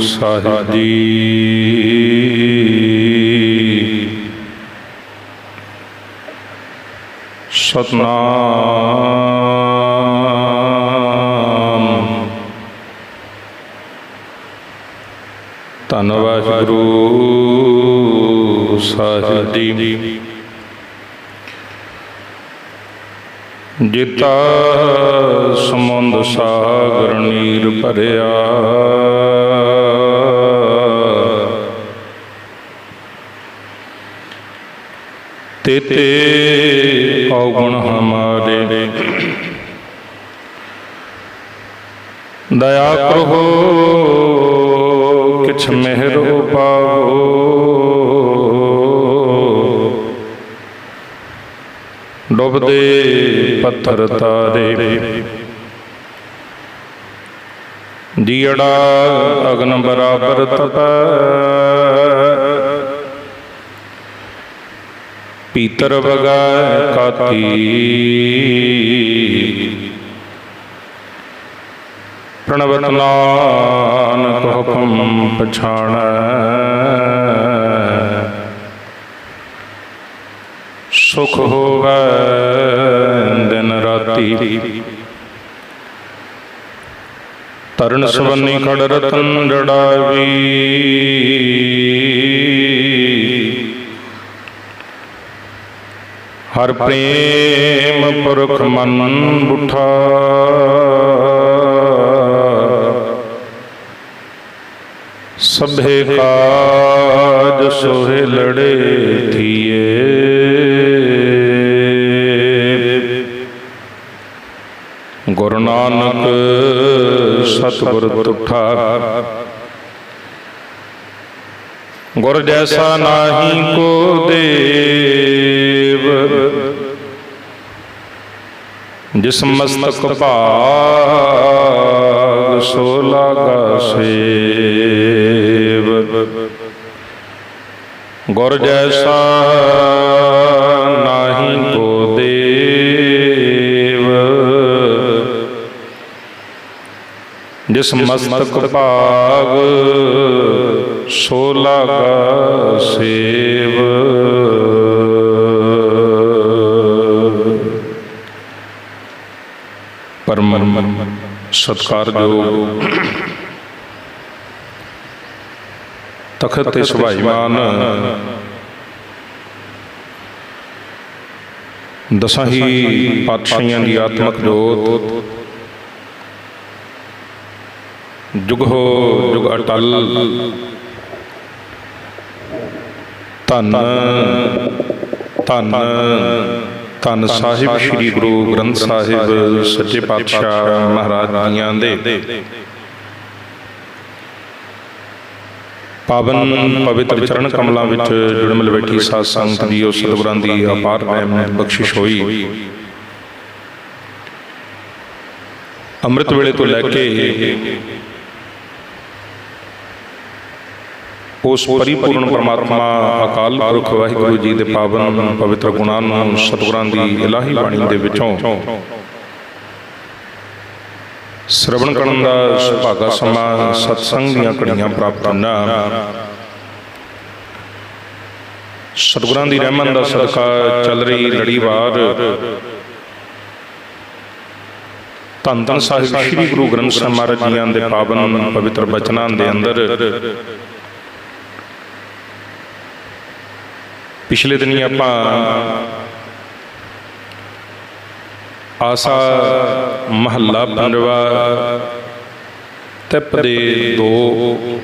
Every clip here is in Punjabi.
ਸਾਹਿਬ ਜੀ ਸਤਨਾਮ। ਧੰਨਵਾਦ ਗੁਰੂ ਸਾਹਿਬ ਜੀ ਜਿਤਾ ਸਮੁੰਦ ਸਾਗਰ ਨੀਰ ਭਰਿਆ। ਤੇਤੇ ਔਗਣ ਹਮਾਰੇ। ਦਇਆ ਕਰੋ ਕਿਛ ਮਿਹਰ ਪਾਵੋ ਡੁੱਬਦੇ ਪੱਥਰ ਤਾਰੇ। ਦੀੜਾ ਅਗਨ ਬਰਾਬਰ ਤਪੈ। ਪੀਤਰ ਵਗੈ ਕਾਤੀ ਪ੍ਰਣਵਤ ਨਾਨਕ ਹੁਕਮ ਪਛਾਣੈ। ਸੁਖ ਹੋਵੇ ਦਿਨ ਰਾਤੀ। ਤਰਨ ਸਵੰਨੀ ਖੜ ਰਤਨ ਜੜਾਵੀ। ਹਰ ਪ੍ਰੇਮ ਪੁਰਖ ਮਨ ਬੁਠਾ। ਸਭੇ ਕਾਜ ਸੋਹਿ ਲੜੇ ਥੀਏ ਗੁਰੂ ਨਾਨਕ ਸਤਿਗੁਰ ਤੁਠਾ। ਗੁਰ ਜੈਸਾ ਨਾਹੀ ਕੋ ਦੇਵ ਜਿਸ ਮਸਤਕ ਭਾਗ ਸੋ ਲਾਗਾ ਸੇਵ। ਗੁਰ ਜੈਸਾ ਨਾਹੀ ਕੋ ਦੇਵ। ਜਿਸ ਮਸਤਕ ਭਾਗ ਸੋ ਲਾਗਾ ਸੇਵ। ਪਰਮ ਸਤਕਾਰਯੋਗ ਤਖਤ ਤੇ ਸੁਭਾਈਮਾਨ ਦਸਾਂ ਹੀ ਪਾਤਸ਼ਾਹੀਆਂ ਦੀ ਆਤਮਕ ਜੋਤ ਜੁਗ ਹੋ ਜੁਗ ਅਟਲ ਧੰਨ ਧੰਨ ਧੰਨ ਸਾਹਿਬ ਸ੍ਰੀ ਗੁਰੂ ਗ੍ਰੰਥ ਸਾਹਿਬ ਸੱਚੇ ਪਾਤਸ਼ਾਹ ਮਹਾਰਾਜ ਜੀਆਂ ਦੇ। ਪਾਵਨ ਪਵਿੱਤਰ ਚਰਨ ਕਮਲਾਂ ਵਿੱਚ ਜੁੜ ਮਿਲ ਬੈਠੀ ਸਾਧ ਸੰਗਤ ਦੀ ਉਸ ਸਤਿਗੁਰਾਂ ਦੀ ਅਪਾਰ ਰਹਿਮ ਬਖਸ਼ਿਸ਼ ਹੋਈ। ਅੰਮ੍ਰਿਤ ਵੇਲੇ ਤੋਂ ਲੈ ਕੇ ਉਸ ਪਰਿਪੂਰਨ ਪ੍ਰਮਾਤਮਾ ਅਕਾਲ ਪੁਰਖ ਵਾਹਿਗੁਰੂ ਜੀ ਦੇ ਪਾਵਨ ਪਵਿੱਤਰ ਗੁਣਾਂ ਨੂੰ ਸਤਿਗੁਰਾਂ ਦੀ ਇਲਾਹੀ ਬਾਣੀ ਦੇ ਵਿੱਚੋਂ ਸ਼ਰਵਣ ਕਰਨ ਦਾ ਸੁਭਾਗਾ ਸਮਾਂ ਸਤਸੰਗ ਦੀਆਂ ਘੜੀਆਂ ਪ੍ਰਾਪਤ ਹੋਣਾ ਸਤਿਗੁਰਾਂ ਦੀ ਰਹਿਮਤ ਦਾ ਸਦਕਾ ਚੱਲ ਰਹੀ ਲੜੀਵਾਰ ਧੰਨ ਧੰਨ ਸਾਹਿਬ ਸ੍ਰੀ ਗੁਰੂ ਗ੍ਰੰਥ ਸਾਹਿਬ ਮਹਾਰਾਜ ਜੀਆਂ ਦੇ ਪਾਵਨ ਪਵਿੱਤਰ ਬਚਨਾਂ ਦੇ ਅੰਦਰ ਪਿਛਲੇ ਦਿਨੀ ਆਪਾਂ ਆਸਾ ਮਹੱਲਾ ਪੰਜਵਾ ਤਿਪ ਦੇ ਦੋ।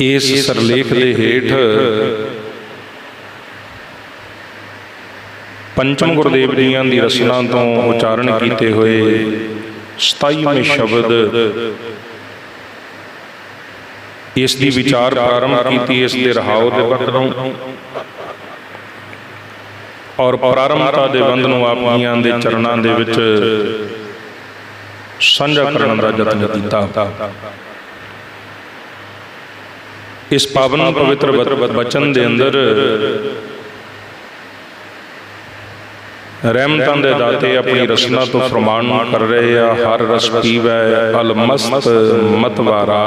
ਇਸ ਸਰਲੇਖ ਦੇ ਹੇਠ ਪੰਚਮ ਗੁਰਦੇਵ ਜੀਆਂ ਦੀ ਰਚਨਾ ਤੋਂ ਉਚਾਰਨ ਕੀਤੇ ਹੋਏ 27ਵੇਂ ਸ਼ਬਦ। ਇਸ ਦੀ ਵਿਚਾਰ ਪ੍ਰਾਰੰਭ ਕੀਤੀ ਇਸ ਦੇ ਰਹਾਉ ਦੇ ਬਖਰੋਂ ਔਰ ਪ੍ਰਾਰੰਭਤਾ ਦੇ ਬੰਦ ਨੂੰ ਆਪਣੀਆਂ ਦੇ ਚਰਨਾਂ ਦੇ ਵਿੱਚ ਸਾਂਝਾ ਕਰਨ ਦਾ ਯਤਨ ਕੀਤਾ। ਇਸ ਪਾਵਨ ਪਵਿੱਤਰ ਬਚਨ ਦੇ ਅੰਦਰ ਰਹਿਮਤਾਂ ਦੇ ਦਾਤੇ ਆਪਣੀ ਰਸਨਾ ਤੋਂ ਫਰਮਾਨ ਕਰ ਰਹੇ ਆ। ਹਰ ਰਸ ਪੀਵੈ ਅਲਮਸਤ ਮਤਵਾਰਾ।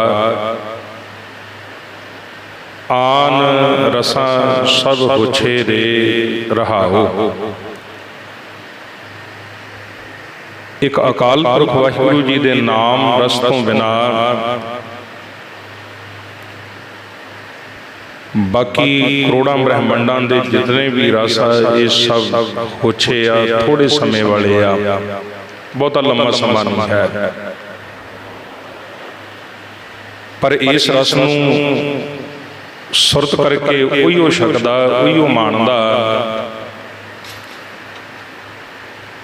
ਆਨ ਰਸਾਂ ਸਭ ਹੁਛੇ ਦੇ ਰਹਾਓ। ਇੱਕ ਅਕਾਲ ਪੁਰਖ ਵਾਹਿਗੁਰੂ ਜੀ ਦੇ ਨਾਮ ਰਸ ਤੋਂ ਬਿਨਾ ਬਾਕੀ ਕਰੋੜਾਂ ਬ੍ਰਹਮੰਡਾਂ ਦੇ ਜਿਤਨੇ ਵੀ ਰਸ ਆ ਇਹ ਸਭ ਹੋਛੇ ਆ ਥੋੜੇ ਸਮੇਂ ਵਾਲੇ ਆ। ਬਹੁਤਾ ਲੰਮਾ ਸਮਾਂ ਨਹੀਂ ਹੈ। ਪਰ ਇਸ ਰਸ ਨੂੰ ਸੁਰਤ ਕਰਕੇ ਉਹੀਓ ਛਕਦਾ ਉਹੀਓ ਮਾਣਦਾ।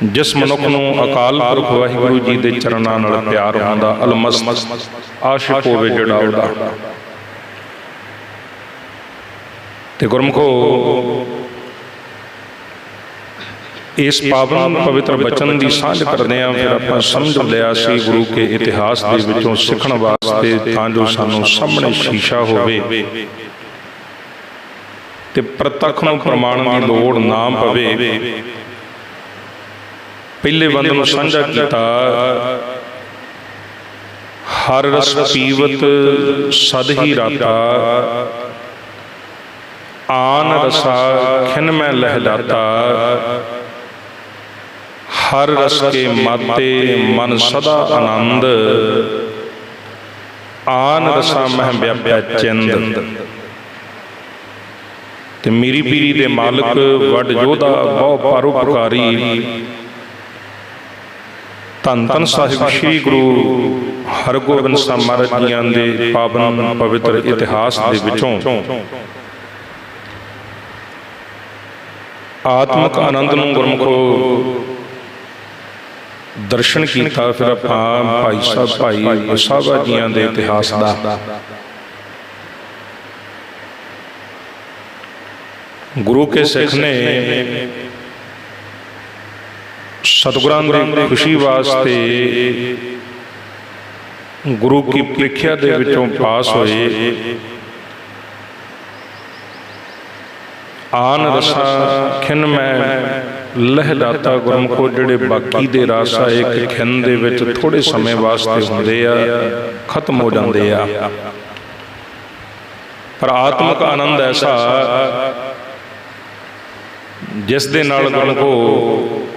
ਜਿਸ ਮਨੁੱਖ ਨੂੰ ਅਕਾਲ ਪੁਰਖ ਵਾਹਿਗੁਰੂ ਜੀ ਦੇ ਚਰਨਾਂ ਨਾਲ ਪਿਆਰ ਹੁੰਦਾ ਅਲਮਸਤ ਆਸ਼ਿਕ ਹੋਵੇ ਜਿਹੜਾ ਉਹਦਾ। ਤੇ ਗੁਰਮਖੋ ਇਸ ਪਾਵਨ ਪਵਿੱਤਰ ਬਚਨ ਦੀ ਸਾਂਝ ਕਰਦੇ ਆਂ ਫਿਰ ਆਪਾਂ ਸਮਝ ਲਿਆ ਸੀ ਗੁਰੂ ਕੇ ਇਤਿਹਾਸ ਦੇ ਵਿੱਚੋਂ ਸਿੱਖਣ ਵਾਸਤੇ ਤਾਂ ਜੋ ਸਾਨੂੰ ਸਾਹਮਣੇ ਸ਼ੀਸ਼ਾ ਹੋਵੇ। ਤੇ ਪ੍ਰਤੱਖ ਨੂੰ ਪ੍ਰਮਾਣ ਦੀ ਲੋੜ ਨਾ ਪਵੇ। ਪਹਿਲੇ ਬੰਦ ਨੂੰ ਸਾਂਝਾ ਕੀਤਾ। ਹਰ ਰਸ ਪੀਵਤ ਸਦ ਹੀ ਰਾਤਾ। ਆਨ ਰਸਾ ਖਿਨ ਮੈਂ ਲਹਿਲਾਤਾ। ਹਰ ਰਸ ਕੇ ਮਾਤੇ ਮਨ ਸਦਾ ਆਨੰਦ। ਆਨ ਰਸਾ ਮਹਿ ਵਿਆਪਿਆ ਚਿੰਦ। ਤੇ ਮੇਰੀ ਪੀਰੀ ਦੇ ਮਾਲਕ ਵੱਡ ਜੋਧਾ ਬਹੁ ਪਰਉਪਕਾਰੀ ਧੰਨ ਧੰਨ ਸਾਹਿਬ ਸ੍ਰੀ ਗੁਰੂ ਹਰਗੋਬਿੰਦ ਸਾਹਿਬ ਮਹਾਰਾਜ ਜੀਆਂ ਦੇ ਪਾਵਨ ਪਵਿੱਤਰ ਇਤਿਹਾਸ ਦੇ ਵਿੱਚੋਂ। ਆਤਮਿਕ ਆਨੰਦ ਨੂੰ ਗੁਰਮੁਖੋ ਦਰਸ਼ਨ ਕੀਤਾ ਫਿਰ ਆਪਾਂ ਭਾਈ ਸਾਹਿਬ, ਭਾਈ ਸਾਹਿਬਾ ਜੀਆਂ ਦੇ ਇਤਿਹਾਸ ਦਾ। ਗੁਰੂ ਕੇ ਸਿੱਖ ਨੇ ਸਤਿਗੁਰਾਂ ਦੀ ਖੁਸ਼ੀ ਵਾਸਤੇ ਗੁਰੂ ਕੀ ਪ੍ਰੀਖਿਆ ਦੇ ਵਿੱਚੋਂ ਪਾਸ ਹੋਏ। ਆਨ ਰਸਾ ਖਿਨ ਮੈਂ ਲਹਿਲਾਤਾ ਗੁਰਮਖੋ ਜਿਹੜੇ ਬਾਕੀ ਦੇ ਰਸ ਆ ਇੱਕ ਖਿਨ ਦੇ ਵਿੱਚ ਥੋੜੇ ਸਮੇਂ ਵਾਸਤੇ ਹੁੰਦੇ ਆ ਖਤਮ ਹੋ ਜਾਂਦੇ ਆ। ਪਰ ਆਤਮਿਕ ਆਨੰਦ ਐਸਾ ਜਿਸ ਦੇ ਨਾਲ ਗੁਰਮਖੋ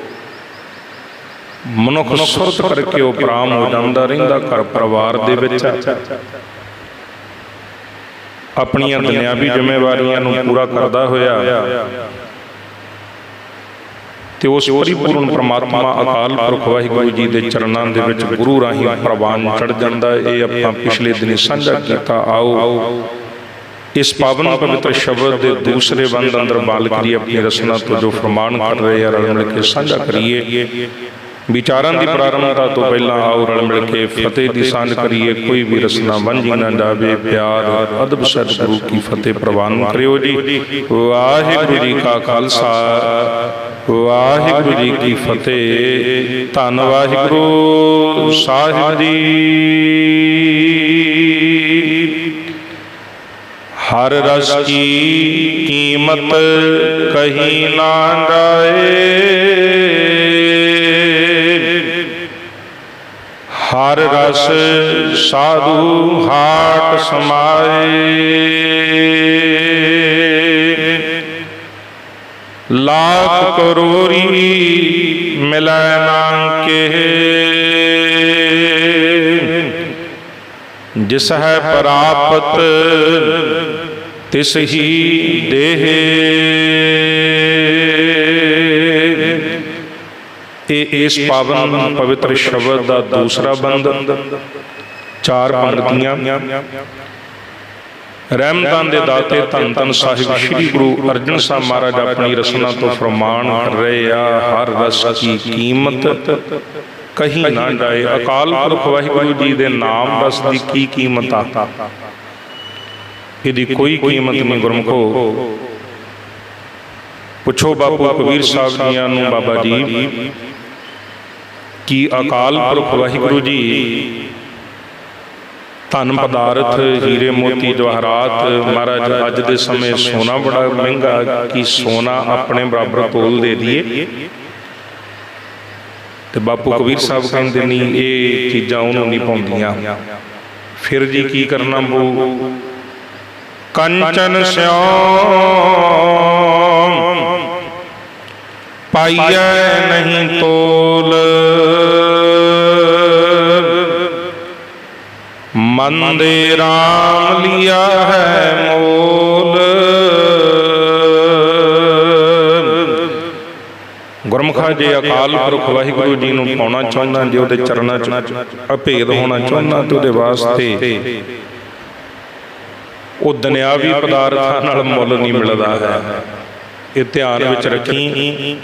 ਮਨੁੱਖ ਸੁਰਤ ਕਰਕੇ ਉਹ ਪ੍ਰਾਮ ਹੋ ਜਾਂਦਾ ਰਹਿੰਦਾ ਘਰ ਪਰਿਵਾਰ ਦੇ ਵਿੱਚ। ਆਪਣੀਆਂ ਦੁਨਿਆਵੀ ਜ਼ਿੰਮੇਵਾਰੀਆਂ ਨੂੰ ਪੂਰਾ ਕਰਦਾ ਹੋਇਆ। ਤੇ ਉਸ ਪਰਿਪੂਰਨ ਪ੍ਰਮਾਤਮਾ ਅਕਾਲ ਪੁਰਖ ਵਾਹਿਗੁਰੂ ਜੀ ਦੇ ਚਰਨਾਂ ਦੇ ਵਿੱਚ ਗੁਰੂ ਰਾਹੀਂ ਪ੍ਰਵਾਨ ਚੜ ਜਾਂਦਾ। ਇਹ ਆਪਾਂ ਪਿਛਲੇ ਦਿਨੀ ਸਾਂਝਾ ਕੀਤਾ। ਆਓ। ਇਸ ਪਾਵਨ ਪਵਿੱਤਰ ਸ਼ਬਦ ਦੇ ਦੂਸਰੇ ਬੰਦ ਅੰਦਰ ਬਾਲਕ ਜੀ ਆਪਣੀ ਰਸਨਾ ਤੋਂ ਜੋ ਫਰਮਾਨ ਕਰ ਰਹੇ ਆ, ਰਲ ਮਿਲ ਕੇ ਸਾਂਝਾ ਕਰੀਏ। ਵਿਚਾਰਾਂ ਦੀ ਪ੍ਰਾਰੰਭਤਾ ਤੋਂ ਪਹਿਲਾਂ ਆਓ, ਰਲ ਮਿਲ ਕੇ ਫਤਿਹ ਦੀ ਸਾਂਝ ਕਰੀਏ। ਕੋਈ ਵੀ ਰਸਨਾ ਵਾਂਝੀ ਨਾ ਜਾਵੇ, ਪਿਆਰ, ਅਦਬ ਸਤਿਗੁਰੂ ਕੀ ਫਤਿਹ ਪ੍ਰਵਾਨ ਕਰਿਓ ਜੀ। ਵਾਹਿਗੁਰੂ ਜੀ ਕਾ ਖਾਲਸਾ, ਵਾਹਿਗੁਰੂ ਜੀ ਕੀ ਫਤਿਹ। ਧੰਨ ਵਾਹਿਗੁਰੂ, ਸਾਹਿਬ ਜੀ। ਹਰ ਰਸ ਕੀ ਕੀਮਤ ਕਹੀ ਨਾ ਜਾਏ। ਹਰ ਰਸ ਸਾਧੂ ਹਾਟ ਸਮਾਏ। ਲਾਖ ਕਰੋੜੀ ਮਿਲੈ ਨਾ ਕੇ ਜਿਸ ਹੈ ਪ੍ਰਾਪਤ ਤਿਸ ਹੀ ਦੇਹ। ਇਹ ਇਸ ਪਾਵਨ ਪਵਿੱਤਰ ਸ਼ਬਦ ਦਾ ਦੂਸਰਾ ਬੰਦ ਚਾਰ ਪੰਕਤੀਆਂ ਰਹਿਮਤਾਂ ਦੇ ਦਾਤੇ ਧੰਨ ਧੰਨ ਸਾਹਿਬ ਸ੍ਰੀ ਗੁਰੂ ਅਰਜਨ ਸਾਹਿਬ ਮਹਾਰਾਜ ਆਪਣੀ ਰਸਨਾ ਤੋਂ ਫਰਮਾਨ ਕਰ ਰਹੇ ਆ, ਹਰ ਰਸ ਕੀ ਕੀਮਤ? ਕਹੀਂ ਨਾ ਜਾਏ। ਅਕਾਲ ਪੁਰਖ ਵਾਹਿਗੁਰੂ ਜੀ ਦੇ ਨਾਮ ਰਸ ਦੀ ਕੀ ਕੀਮਤ ਆ? ਇਹਦੀ ਕੋਈ ਕੀਮਤ ਨਹੀਂ, ਗੁਰਮਖੋ। ਪੁੱਛੋ ਬਾਪੂ ਕਬੀਰ ਸਾਹਿਬ ਜੀਆਂ ਨੂੰ, ਬਾਬਾ ਜੀ ਕੀ ਅਕਾਲ ਪੁਰਖ ਵਾਹਿਗੁਰੂ ਜੀ? ਧਨ ਪਦਾਰਥ, ਹੀਰੇ ਮੋਤੀ ਜਵਾਹਰਾਤ। ਮਹਾਰਾਜ, ਅੱਜ ਦੇ ਸਮੇਂ ਸੋਨਾ ਬੜਾ ਮਹਿੰਗਾ, ਕੀ ਸੋਨਾ ਆਪਣੇ ਬਰਾਬਰ ਤੋਲ ਦੇ ਦਈਏ? ਤੇ ਬਾਪੂ ਕਬੀਰ ਸਾਹਿਬ ਕਹਿੰਦੇ ਨਹੀਂ ਇਹ ਚੀਜ਼ਾਂ ਉਹਨੂੰ ਨਹੀਂ ਪਾਉਂਦੀਆਂ। ਫਿਰ ਜੀ ਕੀ ਕਰਨਾ ਬੋ ਕੰਚਨ ਸਿਉ ਪਾਈਐ ਨਹੀਂ ਤੋਲ। ਮਨ ਦੇ RAM ਲਿਆ ਹੈ ਮੋਲ। ਗੁਰਮੁਖਾ ਜੇ ਅਕਾਲ ਪੁਰਖ ਵਾਹਿਗੁਰੂ ਜੀ ਨੂੰ ਪਾਉਣਾ ਚਾਹੁੰਦਾ ਜੇ ਉਹਦੇ ਚਰਨਾਂ 'ਚ ਅਭੇਦ ਹੋਣਾ ਚਾਹੁੰਦਾ ਤੇ ਉਹਦੇ ਵਾਸਤੇ ਉਹ ਦੁਨਿਆਵੀ ਪਦਾਰਥਾਂ ਨਾਲ ਮੁੱਲ ਨਹੀਂ ਮਿਲਦਾ ਹੈ। ਇਹ ਧਿਆਨ ਵਿੱਚ ਰੱਖੀ।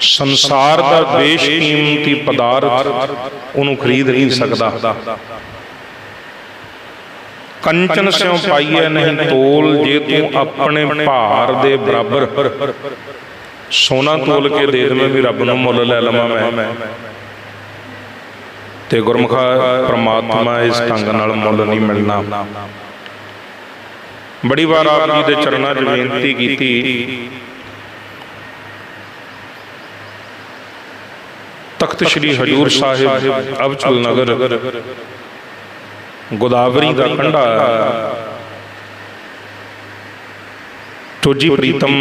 ਸੰਸਾਰ ਦਾ ਬੇਸ਼ਕੀਮਤੀ ਪਦਾਰਥ ਉਹਨੂੰ ਖਰੀਦ ਨਹੀਂ ਸਕਦਾ। ਕੰਚਨ ਸਿਉ ਪਾਈਐ ਨਹੀਂ ਤੋਲ ਜੇ ਤੂੰ ਆਪਣੇ ਭਾਰ ਦੇ ਬਰਾਬਰ। ਸੋਨਾ ਤੋਲ ਕੇ ਦੇ ਦੇਵੇਂ ਵੀ ਰੱਬ ਨੂੰ ਮੁੱਲ ਲੈ ਲਵਾਂ ਮੈਂ। ਤੇ ਗੁਰਮੁਖਾ ਪ੍ਰਮਾਤਮਾ ਇਸ ਢੰਗ ਨਾਲ ਮੁੱਲ ਨਹੀਂ ਮਿਲਣਾ। ਬੜੀ ਵਾਰ ਆਪ ਜੀ ਦੇ ਚਰਨਾਂ 'ਚ ਬੇਨਤੀ ਕੀਤੀ। ਤਖਤ ਸ੍ਰੀ ਹਜੂਰ ਸਾਹਿਬ, ਅਬਚਲ ਨਗਰ, ਗੋਦਾਵਰੀ ਦਾ ਕੰਢਾ ਤੋਜੀ ਪ੍ਰੀਤਮ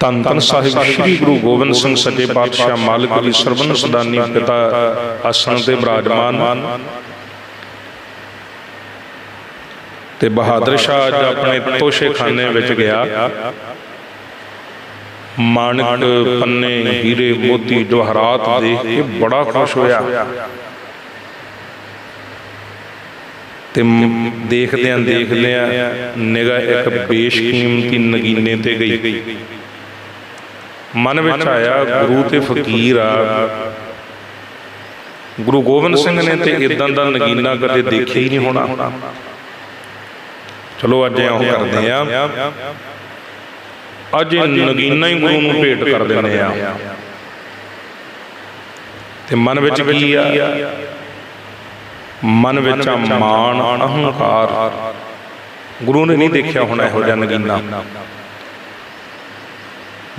ਤਨ ਤਨ ਸਾਹਿਬ ਸ੍ਰੀ ਗੁਰੂ ਗੋਬਿੰਦ ਸਿੰਘ ਸੱਚੇ ਪਾਤਸ਼ਾਹ ਮਾਲਕ ਦੀ ਸਰਬਨ ਸਦਾਨੀ ਪਿਤਾ ਆਸਣ ਤੇ ਬਿਰਾਜਮਾਨ। ਤੇ ਬਹਾਦਰ ਸ਼ਾਹ ਅੱਜ ਆਪਣੇ ਤੋਸ਼ੇ ਖਾਨੇ ਵਿੱਚ ਗਿਆ। ਮਾਨਕ ਪੰਨੇ ਹੀਰੇ ਮੋਤੀ ਜਵਾਹਰਾਤ ਦੇਖ ਕੇ ਬੜਾ ਖੁਸ਼ ਹੋਇਆ। ਤੇ ਦੇਖਦਿਆਂ ਦੇਖਦਿਆਂ ਨਿਗਾਹ ਇੱਕ ਬੇਸ਼ਕੀਮਤੀ ਨਗੀਨੇ ਤੇ ਗਈ। ਮਨ ਵਿੱਚ ਆਇਆ ਗੁਰੂ ਤੇ ਫਕੀਰ ਆ। ਗੁਰੂ ਗੋਬਿੰਦ ਸਿੰਘ ਨੇ ਤੇ ਇਦਾਂ ਦਾ ਨਗੀਨਾ ਕਦੇ ਦੇਖਿਆ ਹੀ ਨਹੀਂ ਹੋਣਾ। ਚਲੋ ਅੱਜ ਇਉਂ ਕਰਦੇ ਆ ਅੱਜ ਇਹ ਨਗੀਨਾ ਹੀ ਗੁਰੂ ਨੂੰ ਭੇਟ ਕਰ ਦਿੰਦੇ ਆ ਤੇ ਮਨ ਵਿੱਚ ਕੀ ਆ? ਮਨ ਵਿੱਚ ਆ ਮਾਣ ਅਹੰਕਾਰ। ਗੁਰੂ ਨੇ ਨਹੀਂ ਦੇਖਿਆ ਹੋਣਾ ਇਹੋ ਜਿਹਾ ਨਗੀਨਾ।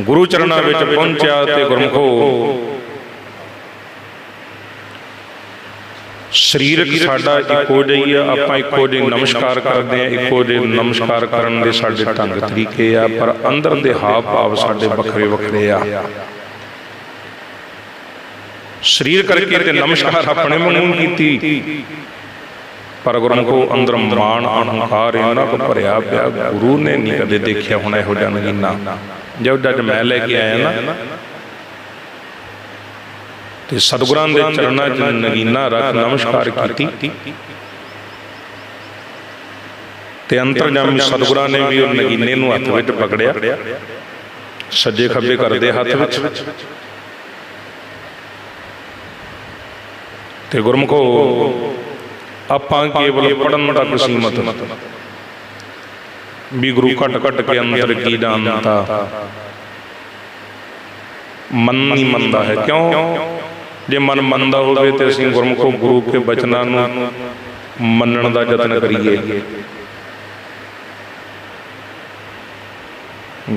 ਗੁਰੂ ਚਰਨਾਂ ਵਿੱਚ ਪਹੁੰਚਿਆ ਤੇ ਗੁਰਮਖੋ। ਸਰੀਰਕ ਸਾਡਾ ਇੱਕੋ ਜਿਹੀ ਆ ਆਪਾਂ ਇੱਕੋ ਜਿਹੇ ਨਮਸਕਾਰ ਕਰਦੇ ਆ ਇੱਕੋ ਜਿਹੇ ਨਮਸਕਾਰ ਕਰਨ ਦੇ ਸਾਡੇ ਢੰਗ ਤਰੀਕੇ ਆ ਪਰ ਅੰਦਰ ਦੇ ਹਾਵ ਭਾਵ ਸਾਡੇ ਵੱਖਰੇ ਵੱਖਰੇ ਆ। ਸਰੀਰ ਕਰਕੇ ਤੇ ਨਮਸਕਾਰ ਆਪਣੇ ਮੂੰਹ ਕੀਤੀ। ਪਰ ਗੁਰਮਖੋ ਅੰਦਰ ਮਾਣ ਅਹੰਕਾਰ ਇਹਨਾਂ ਕੋ ਭਰਿਆ ਪਿਆ ਗੁਰੂ ਨੇ ਨਹੀਂ ਕਦੇ ਦੇਖਿਆ ਹੋਣਾ ਇਹੋ ਜਿਹਾ ਨਗੀਨਾ। ਜਦ ਜਦ ਮੈਂ ਲੈ ਕੇ ਆਇਆ ਨਾ, ਤੇ ਸਤਿਗੁਰਾਂ ਦੇ ਚਰਨਾਂ 'ਚ ਨਗੀਨਾ ਰੱਖ ਨਮਸਕਾਰ ਕੀਤੀ। ਤੇ ਅੰਤਰਜਾਮੀ ਸਤਿਗੁਰਾਂ ਨੇ ਵੀ ਉਹ ਨਗੀਨੇ ਨੂੰ ਹੱਥ ਵਿੱਚ ਪਕੜਿਆ। ਸੱਜੇ ਖੱਬੇ ਕਰਦੇ ਹੱਥ ਵਿੱਚ। ਤੇ ਗੁਰਮਖੋ, ਆਪਾਂ ਕੇਵਲ ਪੜਨ ਤੱਕ ਸੀਮਤ। ਵੀ ਗੁਰੂ ਘਟ ਘਟ ਕੇ ਅੰਦਰ ਕੀ ਜਾਣਦਾ ਮਨ ਨਹੀਂ ਮੰਨਦਾ ਹੈ। ਕਿਉਂ? ਜੇ ਮਨ ਮੰਨਦਾ ਹੋਵੇ ਤੇ ਅਸੀਂ ਗੁਰਮੁਖੋ ਗੁਰੂ ਕੇ ਬਚਨਾਂ ਨੂੰ ਮੰਨਣ ਦਾ ਯਤਨ ਕਰੀਏ।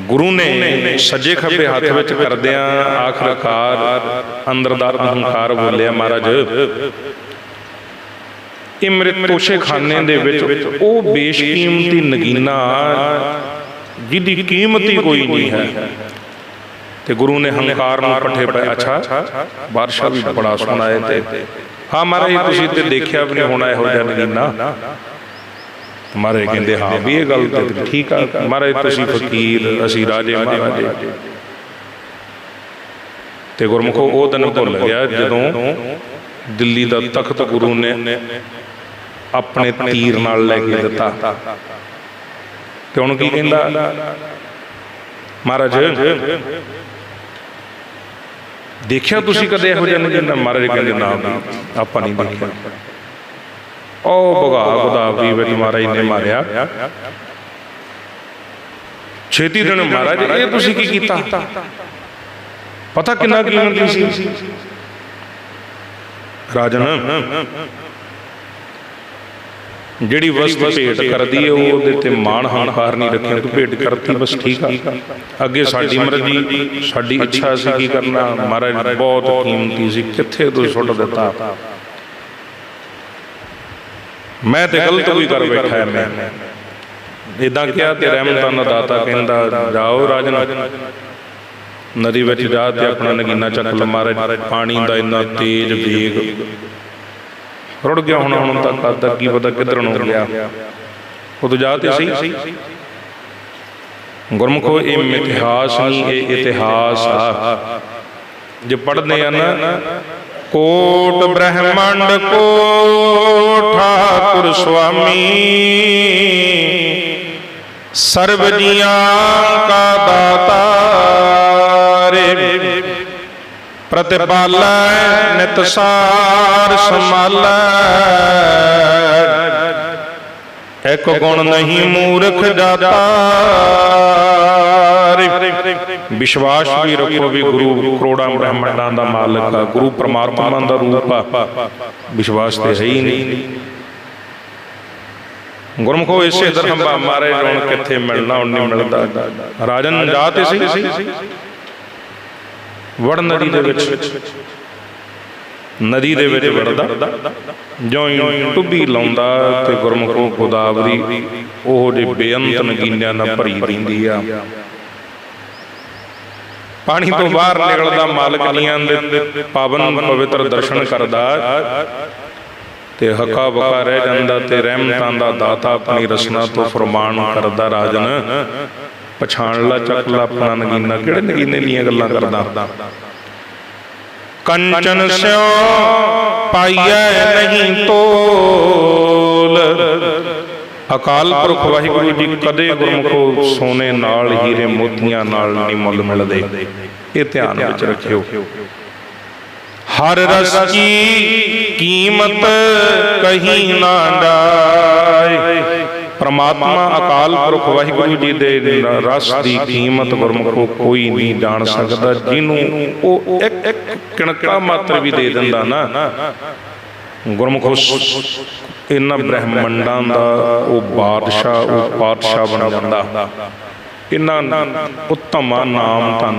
ਗੁਰੂ ਨੇ ਸੱਜੇ ਖੱਬੇ ਹੱਥ ਵਿੱਚ ਕਰਦਿਆਂ ਆਖਰਕਾਰ ਅੰਦਰ ਦਾ ਅਹੰਕਾਰ ਬੋਲਿਆ, ਮਹਾਰਾਜ ਇਹ ਮੇਰੇ ਤੋਸ਼ੇ ਖਾਨੇ ਦੇ ਵਿੱਚ ਉਹ ਬੇਸ਼ਕੀਮਤੀ ਨਗੀਨਾ ਜਿਹਦੀ ਕੀਮਤ ਹੀ ਕੋਈ ਨਹੀਂ ਹੈ। ਤੇ ਗੁਰੂ ਨੇ ਹੰਕਾਰ ਨੂੰ ਪੱਠੇ ਪਏ। ਅੱਛਾ ਬਾਦਸ਼ਾਹ ਵੀ ਬੜਾ ਸੋਹਣਾ ਹੈ ਤੇ। ਹਾਂ ਮਹਾਰਾਜ ਤੁਸੀਂ ਤੇ ਦੇਖਿਆ ਵੀ ਨਹੀਂ ਹੋਣਾ ਇਹੋ ਜਿਹਾ ਨਗੀਨਾ। ਮਹਾਰਾਜ ਕਹਿੰਦੇ ਹਾਂ ਵੀ ਇਹ ਗੱਲ ਤੇ ਠੀਕ ਆ। ਮਹਾਰਾਜ ਤੁਸੀਂ ਫਕੀਰ ਅਸੀਂ ਰਾਜੇ ਮਹਾਰਾਜੇ। ਤੇ ਗੁਰਮੁਖੋ ਉਹ ਦਿਨ ਭੁੱਲ ਗਿਆ ਜਦੋਂ ਦਿੱਲੀ ਦਾ ਤਖਤ ਗੁਰੂ ਨੇ ਆਪਣੇ ਤੀਰ ਨਾਲ ਲੈ ਕੇ ਦਿੱਤਾ। ਤੇ ਹੁਣ ਕੀ ਕਹਿੰਦਾ? ਮਹਾਰਾਜ ਦੇਖਿਆ ਤੁਸੀਂ ਕਦੇ ਇਹੋ ਜਿਹਾ ਨਹੀਂ ਮਹਾਰਾਜ ਕਹਿੰਦੇ ਨਾ ਆਪਾਂ ਨਹੀਂ ਦੇਖਿਆ। ਉਹ ਭਗਾ ਗੋਦਾਵਰੀ ਵਿੱਚ ਮਹਾਰਾਜ ਨੇ ਮਾਰਿਆ। ਛੇਤੀ ਦਿਨ ਮਹਾਰਾਜ ਇਹ ਤੁਸੀਂ ਕੀ ਕੀਤਾ? ਪਤਾ ਕਿੰਨਾ ਕੀਮਤੀ ਸੀ? ਰਾਜਨ ਜਿਹੜੀ ਵਸਤ ਭੇਟ ਕਰਦੀ ਹੈ ਉਹ ਉਹਦੇ ਤੇ ਮਾਣ ਹੰਕਾਰ ਨਹੀਂ ਰੱਖਿਆ ਤੂੰ ਭੇਟ ਕਰਤੀ ਬਸ ਠੀਕ ਆ। ਅੱਗੇ ਸਾਡੀ ਮਰਜ਼ੀ ਸਾਡੀ ਇੱਛਾ ਸੀ ਕੀ ਕਰਨਾ ਮਹਾਰਾਜ ਬਹੁਤ ਕੀਮਤੀ ਸੀ ਕਿੱਥੇ ਤੂੰ ਸੁੱਟ ਦਿੱਤਾ? ਮੈਂ ਤੇ ਗਲਤ ਵੀ ਕਰ ਬੈਠਾ ਐ ਮੈਂ। ਇਦਾਂ ਕਿਹਾ ਤੇ ਰਹਿਮਤਾਂ ਦਾ ਦਾਤਾ ਕਹਿੰਦਾ ਜਾਓ ਰਾਜਨ ਨਦੀ ਵਿੱਚ ਜਾ ਤੇ ਆਪਣਾ ਨਗੀਨਾ ਚੱਕ ਲ ਮਹਾਰਾਜ ਪਾਣੀ ਦਾ ਇੰਨਾ ਤੇਜ਼ ਵੇਗ। ਰੁੜ ਗਿਆ ਹੁਣ ਹੁਣ ਤੱਕ ਅੱਧਾ ਕੀ ਪਤਾ ਕਿੱਧਰ ਨੂੰ ਗਿਆ। ਉਦੋਂ ਜਾ ਤੇ ਸਹੀ ਗੁਰਮੁਖੋ ਇਹ ਮਿਥਿਹਾਸ ਨਹੀਂ, ਇਹ ਇਤਿਹਾਸ ਆ। ਜੇ ਪੜ੍ਹਦੇ ਆ ਨਾ, ਕੋਟ ਬ੍ਰਹਮੰਡ ਕੋ ਠਾਕੁਰ ਸੁਆਮੀ, ਸਰਬ ਜੀਆਂ ਕਾ ਦਾਤਾ ਪ੍ਰਤਿਪਾਲੈ ਨਿਤ ਸਾਰ ਇੱਕ ਗੁਣ ਨਹੀਂ ਮੂਰਖ ਜਾਤਾ ਵਿਸ਼ਵਾਸ ਵੀ ਰੱਖੋ ਵੀ ਗੁਰੂ ਕਰੋੜਾਂ ਬ੍ਰਹਮੰਡਾਂ ਦਾ ਮਾਲਕ ਆ, ਗੁਰੂ ਪ੍ਰਮਾਤਮਾ ਦਾ ਰੂਪ ਆ। ਵਿਸ਼ਵਾਸ ਤੇ ਹੈ ਹੀ ਨਹੀਂ। ਗੁਰਮੁਖੋ, ਇਸੇ ਦਰਹੰਬਾ ਮਾਰੇ ਰੋਣ ਕਿੱਥੇ ਮਿਲਣਾ ਹੁਣ ਨਹੀਂ ਮਿਲਦਾ। ਰਾਜਨ ਜਾ ਤੇ ਸੀ। ਵੜ ਨਦੀ ਦੇ ਵਿੱਚ। ਨਦੀ ਦੇ ਵਿੱਚ ਵੜਦਾ। ਜਿਉਂ ਹੀ ਟੁੱਬੀ ਲਾਉਂਦਾ ਤੇ ਗੁਰਮੁਖੋ ਗੋਦਾਵਰੀ, ਉਹ ਜੇ ਬੇਅੰਤ ਨਗੀਨਿਆਂ ਨਾਲ ਭਰੀ ਦਿੰਦੀ ਆ। ਪਾਣੀ ਤੋਂ ਬਾਹਰ ਨਿਕਲਦਾ ਮਾਲਕ ਨੀਆਂ ਦੇ ਪਾਵਨ ਪਵਿੱਤਰ ਦਰਸ਼ਨ ਕਰਦਾ ਤੇ ਹੱਕਾ ਬਕਾ ਰਹਿ ਜਾਂਦਾ ਤੇ ਰਹਿਮਤਾਂ ਦਾ ਦਾਤਾ ਆਪਣੀ ਰਸਨਾ ਤੋਂ ਫਰਮਾਨ ਕਰਦਾ, ਰਾਜਨ ਪਛਾਣ ਲਾ ਚੱਕ ਲਾ ਆਪਣਾ ਨਗੀਨਾ ਕਿਹੜੇ ਨਗੀਨੇ ਦੀਆਂ ਗੱਲਾਂ ਕਰਦਾ? ਕੰਚਨ ਸਿਓ ਪਾਈਐ ਨਹੀਂ ਤੋਲ। ਅਕਾਲ ਪੁਰਖ ਵਾਹਿਗੁਰੂ ਜੀ ਕਦੇ ਗੁਰਮੁਖੋ ਸੋਨੇ ਨਾਲ, ਹੀਰੇ ਮੋਤੀਆਂ ਨਾਲ ਨਹੀਂ ਮੁੱਲ ਮਿਲਦੇ। ਇਹ ਧਿਆਨ ਵਿੱਚ ਰੱਖਿਓ। ਹਰ ਰਸ ਕੀ ਕੀਮਤ ਕਹੀਂ ਨਾ ਜਾਏ। ਪ੍ਰਮਾਤਮਾ ਅਕਾਲ ਪੁਰਖ ਵਾਹਿਗੁਰੂ ਜੀ ਦੇ ਰਸ ਦੀ ਕੀਮਤ ਗੁਰਮੁਖੋ ਕੋਈ ਨਹੀਂ ਜਾਣ ਸਕਦਾ, ਜਿਹਨੂੰ ਉਹ ਇੱਕ ਇੱਕ ਕਿਣਕਾ ਮਾਤਰ ਵੀ ਦੇ ਦਿੰਦਾ ਨਾ। ਗੁਰਮੁਖੋ ਇਹਨਾਂ ਬ੍ਰਹਮੰਡਾਂ ਦਾ, ਉਹ ਬਾਦਸ਼ਾਹ, ਉਹ ਪਾਤਸ਼ਾਹ ਬਣ ਜਾਂਦਾ ਇਹਨਾਂ ਉੱਤਮਾ ਨਾਮ ਤਨ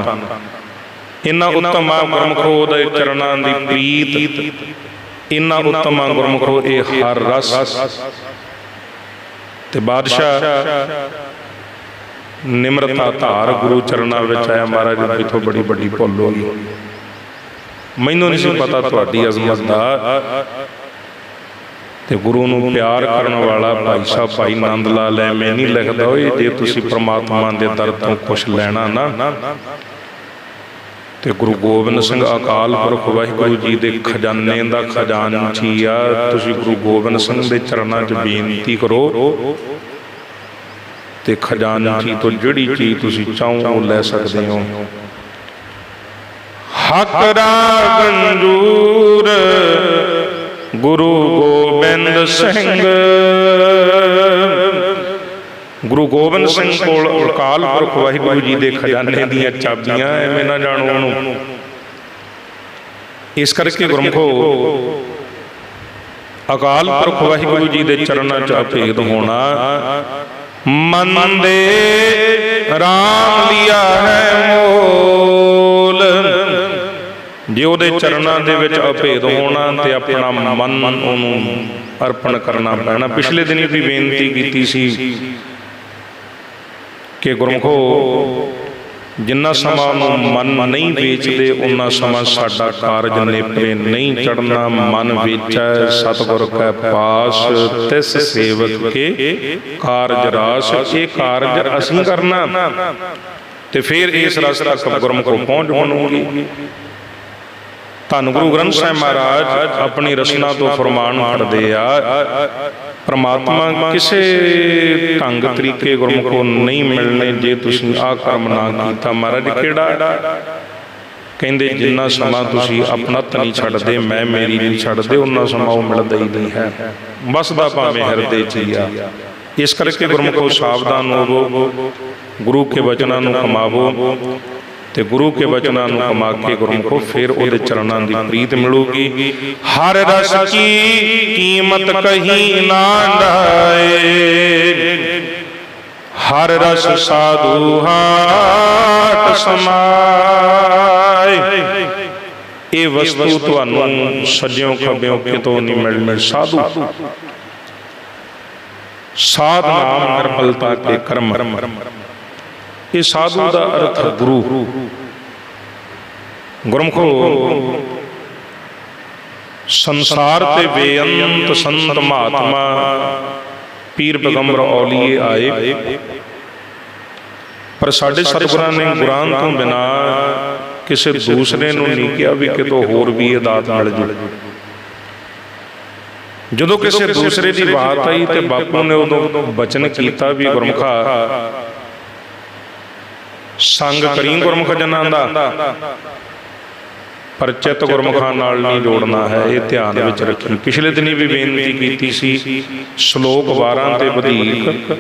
ਇਨਾ ਉਤਮਾ ਗੁਰਮੁਖੋ ਦੇ ਚਰਨਾਂ ਦੀ ਪ੍ਰੀਤ। ਇਹਨਾਂ ਉਤਮਾ ਗੁਰਮੁਖੋ ਇਹ ਹਰ ਰਸ ਤੇ ਬਾਦਸ਼ਾਹ ਨਿਮਰਤਾ ਧਾਰ ਗੁਰੂ ਚਰਨਾਂ ਵਿੱਚ ਆਇਆ ਮਹਾਰਾਜ ਜੀ ਇਥੋਂ ਬੜੀ ਵੱਡੀ ਭੁੱਲ ਹੋ ਗਈ। ਮੈਨੂੰ ਨਹੀਂ ਸੀ ਪਤਾ ਤੁਹਾਡੀ ਅਜ਼ਮਤ ਦਾ। ਤੇ ਗੁਰੂ ਨੂੰ ਪਿਆਰ ਕਰਨ ਵਾਲਾ ਭਾਈ ਸਾਹਿਬ ਭਾਈ ਨੰਦ ਲਾਲ ਐਵੇਂ ਨਹੀਂ ਲਿਖਦਾ ਓਏ ਜੇ ਤੁਸੀਂ ਪ੍ਰਮਾਤਮਾ ਦੇ ਦਰ ਤੋਂ ਕੁਝ ਲੈਣਾ ਨਾ ਤੇ ਗੁਰੂ ਗੋਬਿੰਦ ਸਿੰਘ ਅਕਾਲ ਪੁਰਖ ਵਾਹਿਗੁਰੂ ਜੀ ਦੇ ਖਜ਼ਾਨੇ ਦਾ ਖਜ਼ਾਨਚੀ ਆ। ਤੁਸੀਂ ਗੁਰੂ ਗੋਬਿੰਦ ਸਿੰਘ ਦੇ ਚਰਨਾਂ 'ਚ ਬੇਨਤੀ ਕਰੋ ਤੇ ਖਜ਼ਾਨਚੀ ਤੋਂ ਜਿਹੜੀ ਚੀਜ਼ ਤੁਸੀਂ ਚਾਹੋ ਉਹ ਲੈ ਸਕਦੇ ਹੋ। ਹਕ ਰਾਗੰਜੂਰ ਗੁਰੂ ਗੋਬਿੰਦ ਸਿੰਘ। ਗੁਰੂ ਗੋਬਿੰਦ ਸਿੰਘ ਕੋਲ ਅਕਾਲ ਪੁਰਖ ਵਾਹਿਗੁਰੂ ਜੀ ਦੇ ਖਜ਼ਾਨੇ ਦੀਆਂ ਚਾਬੀਆਂ ਐਵੇਂ ਨਾ ਜਾਣੋ ਉਹਨੂੰ ਇਸ ਕਰਕੇ ਗੁਰਮਖੋ ਅਕਾਲ ਪੁਰਖ ਵਾਹਿਗੁਰੂ ਜੀ ਦੇ ਚਰਨਾਂ 'ਚ ਅਭੇਦ ਹੋਣਾ। ਮਨ ਦੇ ਰਾਮ ਲਿਆ ਹੈ ਮੋਲ। ਜੇ ਉਹਦੇ ਚਰਨਾਂ ਦੇ ਵਿੱਚ ਅਭੇਦ ਹੋਣਾ ਤੇ ਆਪਣਾ ਮਨ ਉਹਨੂੰ ਅਰਪਣ ਕਰਨਾ ਪੈਣਾ। ਪਿਛਲੇ ਦਿਨੀ ਵੀ ਬੇਨਤੀ ਕੀਤੀ ਸੀ। ਕਿ ਗੁਰਮਖੋ ਜਿੰਨਾ ਸਮਾਂ ਨੂੰ ਮਨ ਨਹੀਂ ਵੇਚਦੇ ਉਹਨਾਂ ਸਮਾਂ ਸਾਡਾ ਕਾਰਜ ਨੇਪਰੇ ਨਹੀਂ ਚੜਨਾ ਮਨ ਵੇਚੈ ਸਤਿਗੁਰ ਕੈ ਪਾਸ ਤਿਸ ਸੇਵਕ ਕੇ ਕਾਰਜ ਰਾਸ ਇਹ ਕਾਰਜ ਅਸੀਂ ਕਰਨਾ। ਤੇ ਫਿਰ ਇਸ ਰਸ ਤੱਕ ਗੁਰਮਖੋ ਪਹੁੰਚ ਬਣੂਗੀ। ਧੰਨ ਗੁਰੂ ਗ੍ਰੰਥ ਸਾਹਿਬ ਮਹਾਰਾਜ ਆਪਣੀ ਰਸਨਾ ਤੋਂ ਫਰਮਾਨ ਕਰਦੇ ਆ। ਪ੍ਰਮਾਤਮਾ ਕਿਸੇ ਢੰਗ ਤਰੀਕੇ ਗੁਰਮੁਖੋਂ ਨਹੀਂ ਮਿਲਣੇ ਜੇ ਤੁਸੀਂ ਆਹ ਕਰਮ ਨਾ ਕੀਤਾ ਮਹਾਰਾਜ ਕਿਹੜਾ? ਕਹਿੰਦੇ ਜਿੰਨਾ ਸਮਾਂ ਤੁਸੀਂ ਆਪਣਾ ਨਹੀਂ ਛੱਡਦੇ ਮੈਂ ਮੇਰੀ ਨਹੀਂ ਛੱਡਦੇ ਉਹਨਾਂ ਸਮਾਂ ਉਹ ਮਿਲਦਾ ਹੀ ਨਹੀਂ ਹੈ। ਬਸਦਾ ਭਾਵੇਂ ਹਿਰਦੇ ਚ ਹੀ ਆ। ਇਸ ਕਰਕੇ ਗੁਰਮੁਖੋ ਸਾਵਧਾਨ ਹੋਵੋ ਗੁਰੂ ਕੇ ਵਚਨਾਂ ਨੂੰ ਕਮਾਵੋ। ਤੇ ਤੇ ਗੁਰੂ ਕੇ ਬਚਨਾਂ ਨੂੰ ਕਮਾ ਕੇ ਗੁਰਮੁਖੋ ਫਿਰ ਉਹਦੇ ਚਰਨਾਂ ਦੀ ਪ੍ਰੀਤ ਮਿਲੂਗੀ। ਹਰ ਰਸ ਕੀ ਕੀਮਤ ਕਹੀ ਨਾ ਡਾਏ ਹਰ ਰਸ ਸਾਧੂ ਹਾਟ ਸਮਾਏ। ਇਹ ਵਸਤੂ ਤੁਹਾਨੂੰ ਸੱਜਿਓਂ ਖੱਬਿਓਂ ਕਿਤੋਂ ਨਹੀਂ ਮਿਲਣੀ ਸਾਧੂ। ਸਾਧ। ਨਾਮ ਨਿਰਮਲਤਾ ਕੇ ਕਰਮ। ਇਹ ਸਾਧੂ ਦਾ ਅਰਥ ਗੁਰੂ। ਗੁਰਮਖੋ, ਸੰਸਾਰ ਤੇ ਬੇਅੰਤ ਸੰਤ ਮਹਾਤਮਾ, ਪੀਰ ਪੈਗੰਬਰ ਔਲੀਏ ਆਏ। ਪਰ ਸਾਡੇ ਸਤਿਗੁਰਾਂ ਨੇ ਗੁਰਾਂ ਤੋਂ ਬਿਨਾ ਕਿਸੇ ਦੂਸਰੇ ਨੂੰ ਨਹੀਂ ਕਿਹਾ ਵੀ ਕਿਤੋਂ ਹੋਰ ਵੀ ਇਹ ਦਾਤ ਮਿਲ ਜੂ। ਜਦੋਂ ਕਿਸੇ ਦੂਸਰੇ ਦੀ ਬਾਤ ਆਈ ਤੇ ਬਾਪੂ ਨੇ ਉਦੋਂ ਬਚਨ ਕੀਤਾ ਵੀ ਗੁਰਮੁਖਾ ਸੰਗ ਕਰੀ ਗੁਰਮੁਖ ਜਨਾਂ ਦਾ। ਪਰ ਚਿੱਤ ਗੁਰਮੁਖਾਂ ਨਾਲ ਨਹੀਂ ਜੋੜਨਾ ਹੈ, ਇਹ ਧਿਆਨ ਵਿੱਚ ਰੱਖੀ। ਪਿਛਲੇ ਦਿਨੀ ਵੀ ਬੇਨਤੀ ਕੀਤੀ ਸੀ, ਸ਼ਲੋਕ 12 ਤੇ ਵਧੇਕ।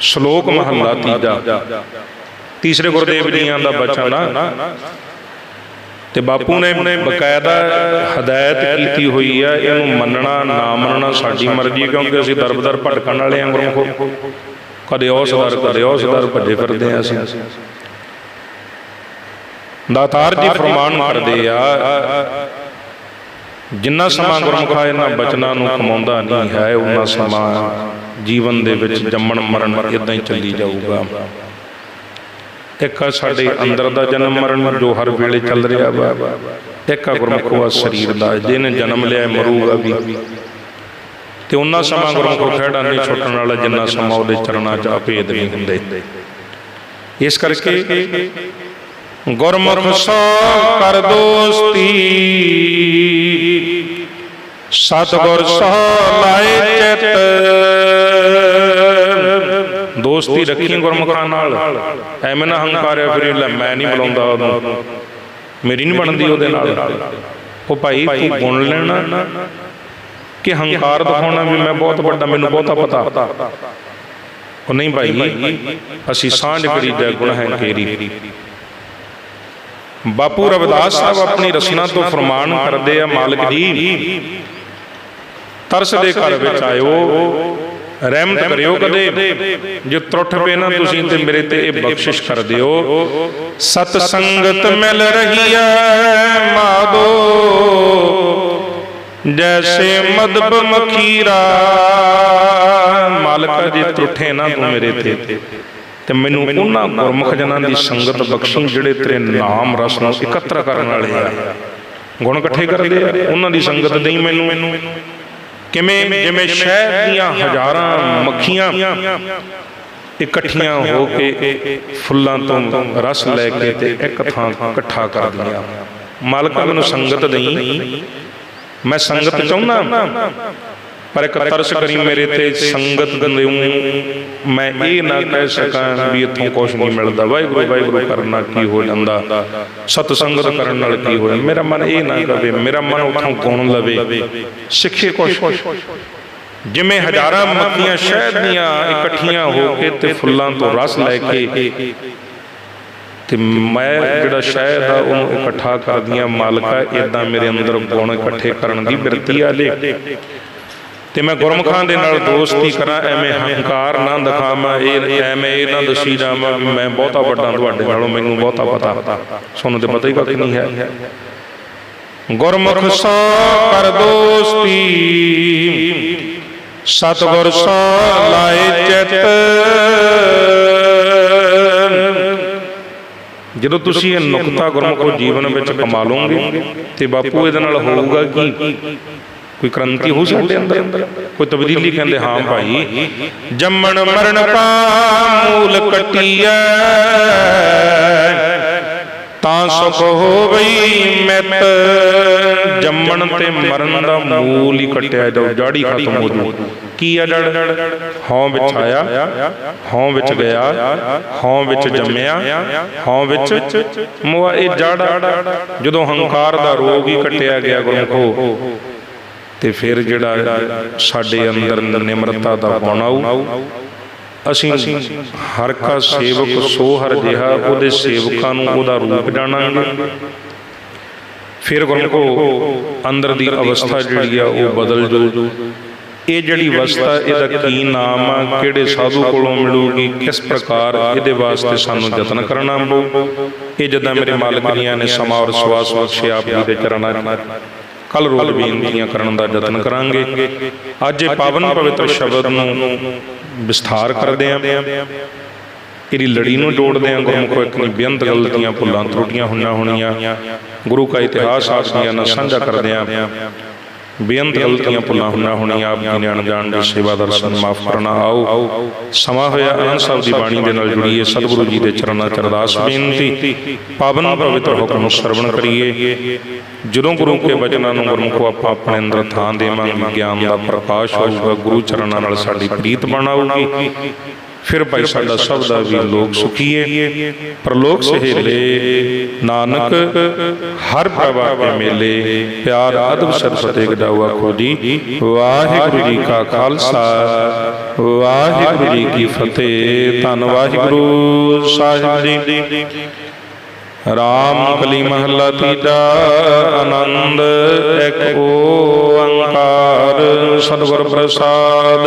ਸ਼ਲੋਕ ਮਹੱਲਾ ਤੀਜਾ। ਤੀਸਰੇ ਗੁਰਦੇਵ ਜੀਆਂ ਦਾ ਬਚਨ ਆ। ਤੇ ਬਾਪੂ ਨੇ ਬਕਾਇਦਾ ਹਦਾਇਤ ਕੀਤੀ ਹੋਈ ਆ, ਇਹਨੂੰ ਮੰਨਣਾ, ਨਾ ਮੰਨਣਾ ਸਾਡੀ ਮਰਜ਼ੀ, ਕਿਉਂਕਿ ਅਸੀਂ ਦਰਬਦਰ ਭਟਕਣ ਵਾਲੇ ਆ ਗੁਰਮੁਖੋ। ਕਦੇ ਉਸ ਦਰ ਕਦੇ ਉਸ ਦਰ ਭੱਜੇ ਫਿਰਦੇ ਆ ਅਸੀਂ। ਦਾਤਾਰ ਜੀ ਫਰਮਾਨ ਕਰਦੇ ਆ ਜਿੰਨਾ ਸਮਾਂ ਗੁਰਮੁਖਾ ਇਹਨਾਂ ਬਚਨਾਂ ਨੂੰ ਕਮਾਉਂਦਾ ਨਹੀਂ ਹੈ ਉਹਨਾਂ ਸਮਾਂ ਜੀਵਨ ਦੇ ਵਿੱਚ ਜੰਮਣ ਮਰਨ ਇਦਾਂ ਹੀ ਚੱਲੀ ਜਾਊਗਾ। ਇੱਕ ਆ ਸਾਡੇ ਅੰਦਰ ਦਾ ਜਨਮ ਮਰਨ ਜੋ ਹਰ ਵੇਲੇ ਚੱਲ ਰਿਹਾ ਵਾ। ਇੱਕ ਆ ਗੁਰਮੁਖੋ ਆ ਸਰੀਰ ਦਾ ਜਿਹਨੇ ਜਨਮ ਲਿਆ ਮਰੂਗਾ ਵੀ। ਤੇ ਉਹਨਾਂ ਸਮਾਂ ਗੁਰਮੁਖੋ ਖੜਾ ਨਹੀਂ ਛੁੱਟਣ ਵਾਲਾ ਜਿੰਨਾ ਸਮਾਂ ਉਹਦੇ ਚਰਨਾਂ 'ਚ ਅਭੇਦ ਨਹੀਂ ਹੁੰਦੇ। ਇਸ ਕਰਕੇ ਗੁਰਮੁਖ ਸੋ ਕਰ ਦੋਸਤੀ। ਸਤਗੁਰ ਸੋ ਲਾਏ ਚਿਤ। ਦੋਸਤੀ ਰੱਖੀ ਗੁਰਮੁਖਾਂ ਨਾਲ। ਐਵੇਂ ਨਾ ਹੰਕਾਰਿਆ ਫਿਰ ਲੈ ਮੈਂ ਨਹੀਂ ਬੁਲਾਉਂਦਾ ਉਹਨੂੰ ਮੇਰੀ ਨਹੀਂ ਬਣਦੀ ਉਹਦੇ ਨਾਲ। ਉਹ ਭਾਈ ਤੂੰ ਗੁਣ ਲੈਣਾ। ਕਿ ਹੰਕਾਰ ਦਿਖਾਉਣਾ ਵੀ ਮੈਂ ਬਹੁਤ ਵੱਡਾ, ਮੈਨੂੰ ਬਹੁਤਾ ਪਤਾ। ਉਹ ਨਹੀਂ ਭਾਈ, ਅਸੀਂ ਸਾਂਝ ਕਰੀ ਜੈ ਕੇਰੀ। ਬਾਪੂ ਰਵਿਦਾਸ ਸਾਹਿਬ ਆਪਣੀ ਰਸਨਾ ਤੋਂ ਫਰਮਾਨ ਕਰਦੇ ਆ, ਮਾਲਕ ਜੀ, ਤਰਸ ਦੇ ਘਰ ਵਿੱਚ ਆਇਓ, ਰਹਿਮਤ ਕਰਿਓ ਕਦੇ। ਜੇ ਤਰੁੱਠ ਪਏ ਨਾ ਤੁਸੀਂ ਤੇ ਮੇਰੇ ਤੇ ਇਹ ਬਖਸ਼ਿਸ਼ ਕਰ ਦਿਓ। ਸਤ ਸੰਗਤ ਮਿਲ ਰਹੀ ਐ ਮਾਦੋ। ਜੈਸੇ ਮਦਬ ਮਖੀਰਾ ਮਾਲਕਾ ਜੀ ਤਰੁੱਠੇ ਨਾ ਤੂੰ ਮੇਰੇ ਤੇ ਤੇ ਮੈਨੂੰ ਉਹਨਾਂ ਗੁਰਮੁਖ ਜਨਾਂ ਦੀ ਸੰਗਤ ਬਖਸ਼ੀ ਜਿਹੜੇ ਤੇਰੇ ਨਾਮ ਰਸ ਨੂੰ ਇਕੱਤਰ ਕਰਨ ਵਾਲੇ ਆ ਗੁਣ ਇਕੱਠੇ ਕਰਦੇ ਆ ਉਹਨਾਂ ਦੀ ਸੰਗਤ ਦੇਈ ਮੈਨੂੰ ਕਿਵੇਂ ਜਿਵੇਂ ਸ਼ਹਿਦ ਦੀਆਂ ਹਜ਼ਾਰਾਂ ਮੱਖੀਆਂ ਇਕੱਠੀਆਂ ਹੋ ਕੇ ਫੁੱਲਾਂ ਤੋਂ ਰਸ ਲੈ ਕੇ ਤੇ ਇੱਕ ਥਾਂ ਇਕੱਠਾ ਕਰਦੀਆਂ ਮਾਲਕਾ ਮੈਨੂੰ ਸੰਗਤ ਦੇਈ ਮੈਂ ਸੰਗਤ ਚਾਹੁੰਦਾ ਪਰ ਇੱਕ ਤਰਸ ਕਰੀ ਮੇਰੇ ਤੇ ਸੰਗਤ ਦਿਉ ਮੈਂ ਇਹ ਨਾ ਕਹਿ ਸਕਾਂ ਵੀ ਇੱਥੋਂ ਕੁਝ ਨਹੀਂ ਮਿਲਦਾ। ਵਾਹਿਗੁਰੂ ਵਾਹਿਗੁਰੂ ਕਰਨਾ ਕੀ ਹੋ ਜਾਂਦਾ? ਸਤ ਸੰਗਤ ਕਰਨ ਨਾਲ ਕੀ ਹੋਇਆ? ਮੇਰਾ ਮਨ ਇਹ ਨਾ ਕਵੇ ਮੇਰਾ ਮਨ ਉਥੋਂ ਗੁਣ ਲਵੇ? ਸਿੱਖੇ ਕੁਝ ਜਿਵੇਂ ਹਜ਼ਾਰਾਂ ਮੱਖੀਆਂ ਸ਼ਹਿਦ ਦੀਆਂ ਇਕੱਠੀਆਂ ਹੋ ਕੇ ਤੇ ਫੁੱਲਾਂ ਤੋਂ ਰਸ ਲੈ ਕੇ ਤੇ ਮੈਂ ਜਿਹੜਾ ਸ਼ਹਿਦ ਆ ਉਹਨੂੰ ਇਕੱਠਾ ਕਰਦੀਆਂ ਮਾਲਕਾ ਇਦਾਂ ਮੇਰੇ ਅੰਦਰ ਗੁਣ ਇਕੱਠੇ ਕਰਨ ਦੀ ਬਿਰਤੀ ਆ ਲੈ। ਤੇ ਮੈਂ ਗੁਰਮਖਾਂ ਦੇ ਨਾਲ ਦੋਸਤੀ ਕਰਾਂ, ਐਵੇਂ ਹੰਕਾਰ ਨਾ ਦਿਖਾਵਾਂ, ਇਹ ਐਵੇਂ ਇਹ ਨਾ ਦਸੀ ਜਾਵਾਂ ਵੀ ਮੈਂ ਬਹੁਤਾ ਵੱਡਾ ਤੁਹਾਡੇ ਨਾਲੋਂ, ਮੈਨੂੰ ਬਹੁਤਾ ਪਤਾ। ਸਾਨੂੰ ਤੇ ਪਤਾ ਹੀ ਕੱਖ ਨਹੀਂ ਹੈ। ਗੁਰਮੁਖ ਸੋ ਕਰ ਦੋਸਤੀ, ਸਤਗੁਰ ਸੋ ਲਾਏ ਚਿਤ। ਜਦੋਂ ਤੁਸੀਂ ਇਹ ਨੁਕਤਾ ਗੁਰਮੁਖੋ ਜੀਵਨ ਵਿੱਚ ਕਮਾ ਲਓਗੇ ਤੇ ਬਾਪੂ ਇਹਦੇ ਨਾਲ ਹੋਊਗਾ ਕੀ? ਕੋਈ ਕ੍ਰਾਂਤੀ ਹੋ ਸਾਡੇ ਅੰਦਰ? ਕੋਈ ਤਬਦੀਲੀ ਕਹਿੰਦੇ ਹਾਂ ਭਾਈ। ਜੰਮਣ ਮਰਨ ਕਾ ਮੂਲ ਕਟਿਐ। ਤਾਂ ਸੁਖ ਹੋਵਈ ਮਿਤ ਜੰਮਣ ਤੇ ਮਰਨ ਦਾ ਮੂਲ ਹੀ ਕਟਿਆ ਜਾਓ ਜੜੀ ਖਤਮ ਹੋ ਜੂ। ਕੀ ਜੜ? ਹਉ ਵਿੱਚ ਆਇਆ ਹਉ ਵਿੱਚ ਗਿਆ ਹਉ ਵਿੱਚ ਜੰਮਿਆ ਹਉ ਵਿੱਚ ਮੋਆ ਇਹ ਜੜ ਜਦੋਂ ਹੰਕਾਰ ਦਾ ਰੋਗ ਹੀ ਕਟਿਆ ਗਿਆ ਗੁਰਮਖੋ ਤੇ ਫਿਰ ਜਿਹੜਾ ਸਾਡੇ ਅੰਦਰ ਨਿਮਰਤਾ ਦਾ ਗੁਣ ਆਊ ਅਸੀਂ ਹਰ ਕਾ ਸੇਵਕ ਸੋ ਹਰ ਜਿਹਾ ਉਹਦੇ ਸੇਵਕਾਂ ਨੂੰ ਉਹਦਾ ਰੂਪ ਜਾਣਾਂਗੇ। ਫਿਰ ਗੁਰਮੁਖੋ ਅੰਦਰ ਦੀ ਅਵਸਥਾ ਜਿਹੜੀ ਆ ਉਹ ਬਦਲ ਜੋ ਇਹ ਜਿਹੜੀ ਅਵਸਥਾ, ਇਹਦਾ ਕੀ ਨਾਮ ਆ, ਕਿਹੜੇ ਸਾਧੂ ਕੋਲੋਂ ਮਿਲੂਗੀ, ਕਿਸ ਪ੍ਰਕਾਰ ਇਹਦੇ ਵਾਸਤੇ ਸਾਨੂੰ ਯਤਨ ਕਰਨਾ ਪਊ। ਇਹ ਜਦਾਂ ਮੇਰੇ ਮਾਲਕ ਜੀਆਂ ਨੇ ਸਮਾਂ ਔਰ ਸਵਾਸ ਬਖਸ਼ਿਆ ਆਪ ਦੇ ਚਰਨਾਂ 'ਚ। ਕੱਲ ਰੋਜ਼ ਬੇਨਤੀਆਂ ਕਰਨ ਦਾ ਯਤਨ ਕਰਾਂਗੇ। ਅੱਜ ਇਹ ਪਾਵਨ ਪਵਿੱਤਰ ਸ਼ਬਦ ਨੂੰ ਵਿਸਥਾਰ ਕਰਦੇ ਆਂ। ਇਹਦੀ ਲੜੀ ਨੂੰ ਜੋੜਦੇ ਆਂ। ਗੁਰਮੁਖੋ ਇੱਕ ਨਹੀਂ ਬੇਅੰਤ ਗਲਤੀਆਂ ਭੁੱਲਾਂ ਤਰੁੱਟੀਆਂ ਹੋਈਆਂ ਹੋਣੀਆਂ। ਗੁਰੂ ਕਾ ਇਤਿਹਾਸ ਆਸਮੀਆਂ ਨਾਲ ਸਾਂਝਾ ਕਰਦੇ ਆਂ। ਬੇਅੰਤ ਗਲਤੀਆਂ ਭੁੱਲਾਂ ਹੋਈਆਂ ਹੋਣੀਆਂ ਆਪ ਜੀ ਨੇ ਅਣਜਾਣ ਦੀ ਸੇਵਾ ਦਰਸ਼ਨ ਮਾਫ ਕਰਨਾ ਆਓ। ਸਮਾਂ ਹੋਇਆ ਅਨੰਦ ਸਾਹਿਬ ਦੀ ਬਾਣੀ ਦੇ ਨਾਲ ਜੁੜੀਏ ਸਤਿਗੁਰੂ ਜੀ ਦੇ ਚਰਨਾਂ ਚ ਅਰਦਾਸ ਬੇਨਤੀ ਪਾਵਨ ਪਵਿੱਤਰ ਹੁਕਮ ਨੂੰ ਸਰਵਣ ਕਰੀਏ। ਜਦੋਂ ਗੁਰੂ ਕੇ ਬਚਨਾਂ ਨੂੰ ਗੁਰਮੁਖੋ ਆਪਾਂ ਆਪਣੇ ਅੰਦਰ ਥਾਂ ਦੇਵਾਂਗੇ ਗਿਆਨ ਦਾ ਪ੍ਰਕਾਸ਼ ਹੋਊਗਾ ਗੁਰੂ ਚਰਨਾਂ ਨਾਲ ਸਾਡੀ ਪ੍ਰੀਤ ਬਣਾਊਗੀ। ਫਿਰ ਭਾਈ ਸਾਡਾ ਸਭ ਦਾ ਵੀ ਲੋਕ ਸੁਖੀਏ। ਪ੍ਰਲੋਕ ਸਹੇਲੇ ਨਾਨਕ ਹਰ ਪ੍ਰਭਾ ਕੇ ਮੇਲੇ। ਪਿਆਰ ਅਦਬ ਸਰਸਤੇ ਗਦਾਉ ਆਖੋ ਜੀ। ਵਾਹਿਗੁਰੂ ਜੀ ਕਾ ਖਾਲਸਾ। ਵਾਹਿਗੁਰੂ ਜੀ ਕੀ ਫਤਿਹ। ਧੰਨ ਵਾਹਿਗੁਰੂ ਸਾਹਿਬ ਜੀ। ਰਾਮ ਕਲੀ ਮਹੱਲਾ ਤੀਜਾ। ਆਨੰਦ ਇੱਕ ਓੰਕਾਰ। ਸਤਿਗੁਰ ਪ੍ਰਸਾਦ।